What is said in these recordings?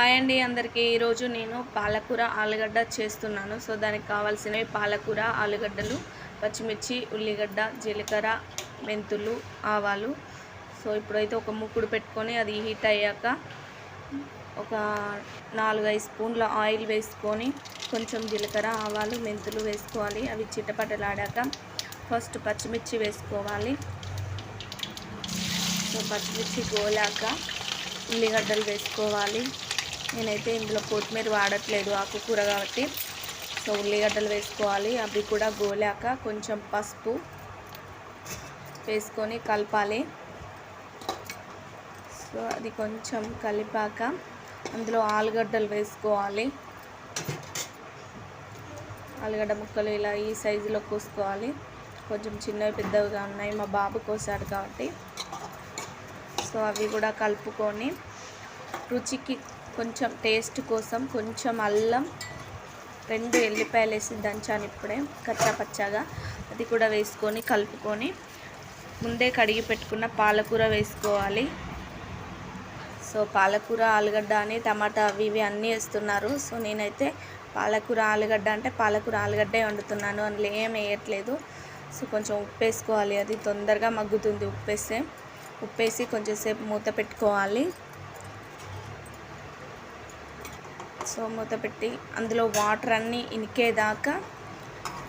Hi అండి అందరికీ. ఈరోజు నేను పాలకూర ఆలుగడ్డ చేస్తున్నాను. సో దానికి కావాల్సినవి పాలకూర ఆలుగడ్డలు పచ్చిమిర్చి ఉల్లిగడ్డ జీలకర్ర మెంతులు ఆవాలు. సో ఇప్పుడైతే ఒక ముక్కుడు పెట్టుకొని అది హీట్ అయ్యాక ఒక నాలుగైదు స్పూన్ల ఆయిల్ వేసుకొని కొంచెం జీలకర్ర ఆవాలు మెంతులు వేసుకోవాలి. అవి చిట్టపట్టలాడాక ఫస్ట్ పచ్చిమిర్చి వేసుకోవాలి. సో పచ్చిమిర్చి గోలాక ఉల్లిగడ్డలు వేసుకోవాలి. నేనైతే ఇందులో కొత్తిమీర వాడట్లేదు ఆకుకూర కాబట్టి. సో ఉల్లిగడ్డలు వేసుకోవాలి. అవి కూడా గోలాక కొంచెం పసుపు వేసుకొని కలపాలి. సో అది కొంచెం కలిపాక అందులో ఆలుగడ్డలు వేసుకోవాలి. ఆలుగడ్డ ముక్కలు ఇలా ఈ సైజులో కోసుకోవాలి. కొంచెం చిన్నవి పెద్దవిగా ఉన్నాయి. మా బాబు కోసాడు కాబట్టి. సో అవి కూడా కలుపుకొని రుచికి కొంచెం టేస్ట్ కోసం కొంచెం అల్లం రెండు ఎల్లిపాయలు వేసి దంచాను ఇప్పుడే కచ్చా పచ్చగా. అది కూడా వేసుకొని కలుపుకొని ముందే కడిగి పెట్టుకున్న పాలకూర వేసుకోవాలి. సో పాలకూర ఆలుగడ్డ అని టమాటా అవి ఇవి అన్నీ వేస్తున్నారు. సో నేనైతే పాలకూర ఆలుగడ్డ అంటే పాలకూర ఆలుగడ్డే వండుతున్నాను అందులో ఏం వేయట్లేదు. సో కొంచెం ఉప్పు వేసుకోవాలి. అది తొందరగా మగ్గుతుంది ఉప్పు వేస్తే. ఉప్పు వేసి కొంచెంసేపు మూత పెట్టుకోవాలి. సో మూత పెట్టి అందులో వాటర్ అన్నీ ఇనికేదాకా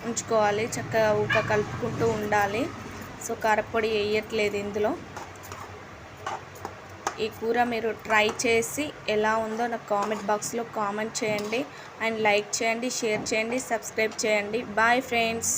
ఉంచుకోవాలి. చక్కగా ఊక కలుపుకుంటూ ఉండాలి. సో కారపొడి వేయట్లేదు ఇందులో. ఈ కూర మీరు ట్రై చేసి ఎలా ఉందో నాకు కామెంట్ బాక్స్లో కామెంట్ చేయండి. అండ్ లైక్ చేయండి షేర్ చేయండి సబ్స్క్రైబ్ చేయండి. Bye friends.